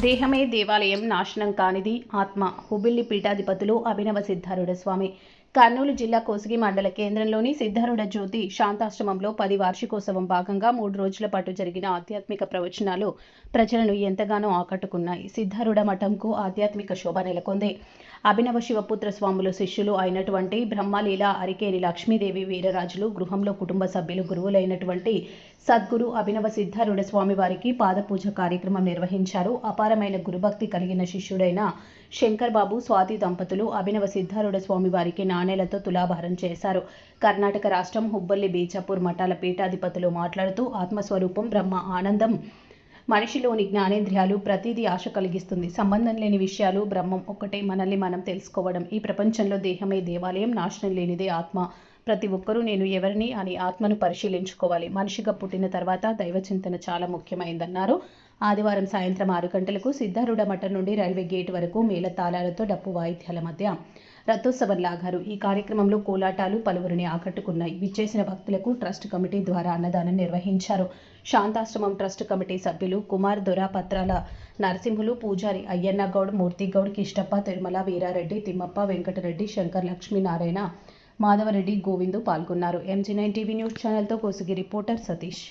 దేహమే దేవాలయం నాశనం కానిది ఆత్మ. హుబిల్లి పీఠాధిపతులు అభినవ సిద్ధారుడ స్వామి. కర్నూలు జిల్లా కోసిగి మండల కేంద్రంలోని సిద్ధారుడ జ్యోతి శాంతాశ్రమంలో పది వార్షికోత్సవం భాగంగా మూడు రోజుల పాటు జరిగిన ఆధ్యాత్మిక ప్రవచనాలు ప్రజలను ఎంతగానో ఆకట్టుకున్నాయి. సిద్ధారుడ మఠంకు ఆధ్యాత్మిక శోభ నెలకొంది. అభినవ శివపుత్ర స్వాములు శిష్యులు అయినటువంటి బ్రహ్మలీల అరికేరి లక్ష్మీదేవి వీరరాజులు గృహంలో కుటుంబ సభ్యులు గురువులైనటువంటి సద్గురు అభినవ సిద్ధారుడ స్వామి వారికి పాదపూజ కార్యక్రమం నిర్వహించారు. అపారమైన గురుభక్తి కలిగిన శిష్యుడైన శంకర్ బాబు స్వాతి దంపతులు అభినవ సిద్ధారుడ స్వామి వారికి నాణేలతో తులాభారం చేశారు. కర్ణాటక రాష్ట్రం హుబ్బల్లి బీజాపూర్ మఠాల పీఠాధిపతులు మాట్లాడుతూ ఆత్మస్వరూపం బ్రహ్మ ఆనందం మనిషిలోని జ్ఞానేంద్రియాలు ప్రతిదీ ఆశ కలిగిస్తుంది. సంబంధం లేని విషయాలు బ్రహ్మం ఒక్కటే మనల్ని మనం తెలుసుకోవడం. ఈ ప్రపంచంలో దేహమే దేవాలయం నాశనం లేనిదే ఆత్మ. ప్రతి ఒక్కరూ నేను ఎవరిని అని ఆత్మను పరిశీలించుకోవాలి. మనిషిగా పుట్టిన తర్వాత దైవ చింతన చాలా ముఖ్యమైందన్నారు. ఆదివారం సాయంత్రం ఆరు గంటలకు సిద్ధారూఢ మఠం నుండి రైల్వే గేట్ వరకు మేళ తాళాలతో డప్పు వాయిద్యాల మధ్య రథోత్సవం లాగారు. ఈ కార్యక్రమంలో కోలాటాలు పలువురిని ఆకట్టుకున్నాయి. విచ్చేసిన భక్తులకు ట్రస్ట్ కమిటీ ద్వారా అన్నదానం నిర్వహించారు. శాంతాశ్రమం ట్రస్ట్ కమిటీ సభ్యులు కుమార్ దొర పత్రాల నరసింహులు పూజారి అయ్యన్న గౌడ్ మూర్తిగౌడ్ కిష్టప్ప తిరుమల వీరారెడ్డి తిమ్మప్ప వెంకటరెడ్డి శంకర్ లక్ష్మీనారాయణ మాధవరెడ్డి గోవిందు పాల్గొన్నారు. ఎంజీ నైన్ టీవీ న్యూస్ ఛానల్తో కోసిగి రిపోర్టర్ సతీష్.